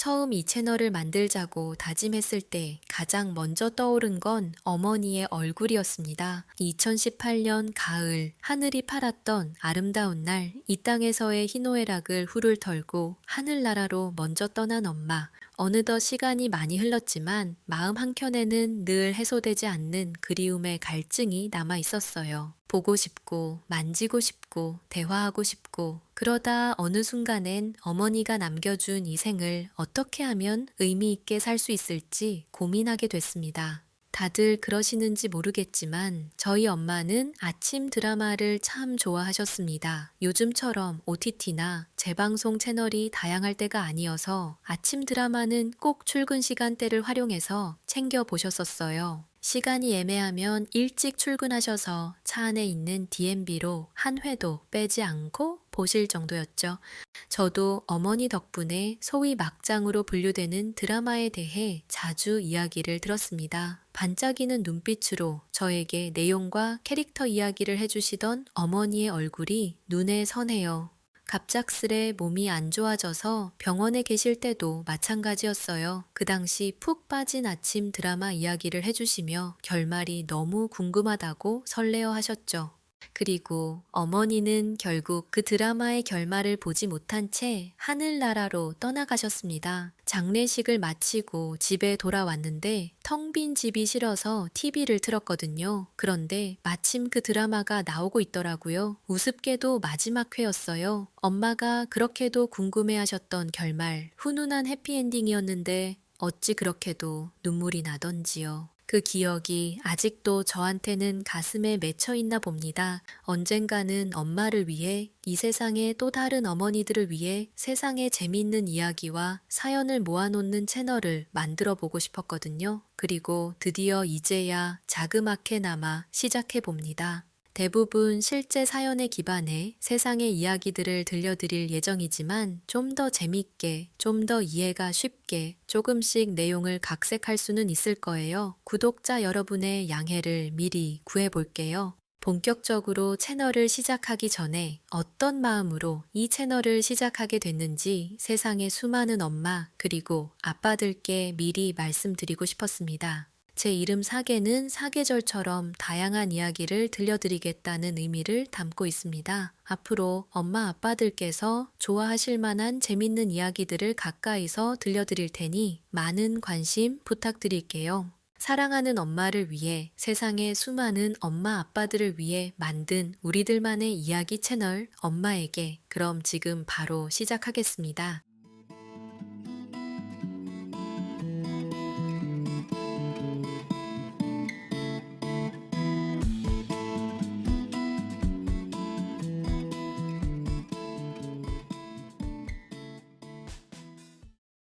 처음 이 채널을 만들자고 다짐했을 때 가장 먼저 떠오른 건 어머니의 얼굴이었습니다. 2018년 가을 하늘이 파랗던 아름다운 날 이 땅에서의 희노애락을 훌훌 털고 하늘나라로 먼저 떠난 엄마. 어느덧 시간이 많이 흘렀지만 마음 한켠에는 늘 해소되지 않는 그리움의 갈증이 남아 있었어요. 보고 싶고, 만지고 싶고, 대화하고 싶고, 그러다 어느 순간엔 어머니가 남겨준 이 생을 어떻게 하면 의미 있게 살 수 있을지 고민하게 됐습니다. 다들 그러시는지 모르겠지만 저희 엄마는 아침 드라마를 참 좋아하셨습니다. 요즘처럼 OTT나 재방송 채널이 다양할 때가 아니어서 아침 드라마는 꼭 출근 시간대를 활용해서 챙겨 보셨었어요. 시간이 애매하면 일찍 출근하셔서 차 안에 있는 DMB로 한 회도 빼지 않고 보실 정도였죠. 저도 어머니 덕분에 소위 막장으로 분류되는 드라마에 대해 자주 이야기를 들었습니다. 반짝이는 눈빛으로 저에게 내용과 캐릭터 이야기를 해주시던 어머니의 얼굴이 눈에 선해요. 갑작스레 몸이 안 좋아져서 병원에 계실 때도 마찬가지였어요. 그 당시 푹 빠진 아침 드라마 이야기를 해주시며 결말이 너무 궁금하다고 설레어 하셨죠. 그리고 어머니는 결국 그 드라마의 결말을 보지 못한 채 하늘나라로 떠나가셨습니다. 장례식을 마치고 집에 돌아왔는데 텅 빈 집이 싫어서 TV를 틀었거든요. 그런데 마침 그 드라마가 나오고 있더라고요. 우습게도 마지막 회였어요. 엄마가 그렇게도 궁금해 하셨던 결말, 훈훈한 해피엔딩이었는데 어찌 그렇게도 눈물이 나던지요. 그 기억이 아직도 저한테는 가슴에 맺혀 있나 봅니다. 언젠가는 엄마를 위해 이 세상의 또 다른 어머니들을 위해 세상에 재미있는 이야기와 사연을 모아놓는 채널을 만들어 보고 싶었거든요. 그리고 드디어 이제야 자그맣게나마 시작해 봅니다. 대부분 실제 사연에 기반해 세상의 이야기들을 들려드릴 예정이지만 좀 더 재밌게, 좀 더 이해가 쉽게 조금씩 내용을 각색할 수는 있을 거예요. 구독자 여러분의 양해를 미리 구해볼게요. 본격적으로 채널을 시작하기 전에 어떤 마음으로 이 채널을 시작하게 됐는지 세상의 수많은 엄마 그리고 아빠들께 미리 말씀드리고 싶었습니다. 제 이름 사계는 사계절처럼 다양한 이야기를 들려드리겠다는 의미를 담고 있습니다. 앞으로 엄마 아빠들께서 좋아하실 만한 재밌는 이야기들을 가까이서 들려드릴 테니 많은 관심 부탁드릴게요. 사랑하는 엄마를 위해 세상의 수많은 엄마 아빠들을 위해 만든 우리들만의 이야기 채널 엄마에게 그럼 지금 바로 시작하겠습니다.